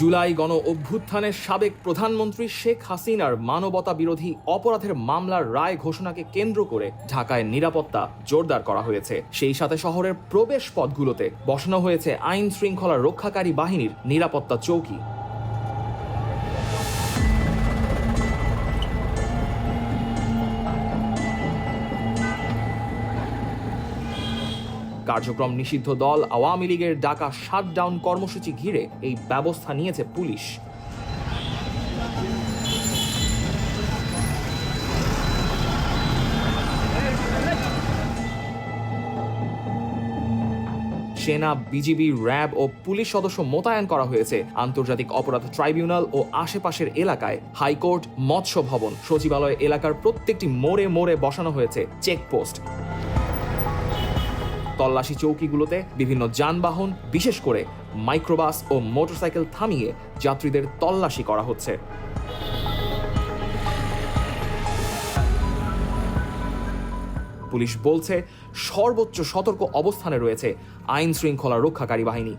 জুলাই গণ অভ্যুত্থানের সাবেক প্রধানমন্ত্রী শেখ হাসিনার মানবতা বিরোধী অপরাধের মামলার রায় ঘোষণাকে কেন্দ্র করে ঢাকায় নিরাপত্তা জোরদার করা হয়েছে। সেই সাথে শহরের প্রবেশ পথগুলোতে বসানো হয়েছে আইন শৃঙ্খলা রক্ষাকারী বাহিনীর নিরাপত্তা চৌকি। কার্যক্রম নিষিদ্ধ দল আওয়ামী লীগের ডাকা শাটডাউন কর্মসূচি ঘিরে এই ব্যবস্থা নিয়েছে পুলিশ। সেনা, বিজিবি, র্যাব ও পুলিশ সদস্য মোতায়েন করা হয়েছে। আন্তর্জাতিক অপরাধ ট্রাইব্যুনাল ও আশেপাশের এলাকায় হাইকোর্ট, মৎস্য ভবন, সচিবালয় এলাকার প্রত্যেকটি মোড়ে মোড়ে বসানো হয়েছে চেকপোস্ট। তল্লাশি চৌকিগুলোতে বিভিন্ন যানবাহন, বিশেষ করে মাইক্রোবাস ও মোটরসাইকেল থামিয়ে যাত্রীদের তল্লাশি করা হচ্ছে। পুলিশ বলছে, সর্বোচ্চ সতর্ক অবস্থানে রয়েছে আইন শৃঙ্খলা রক্ষাকারী বাহিনী।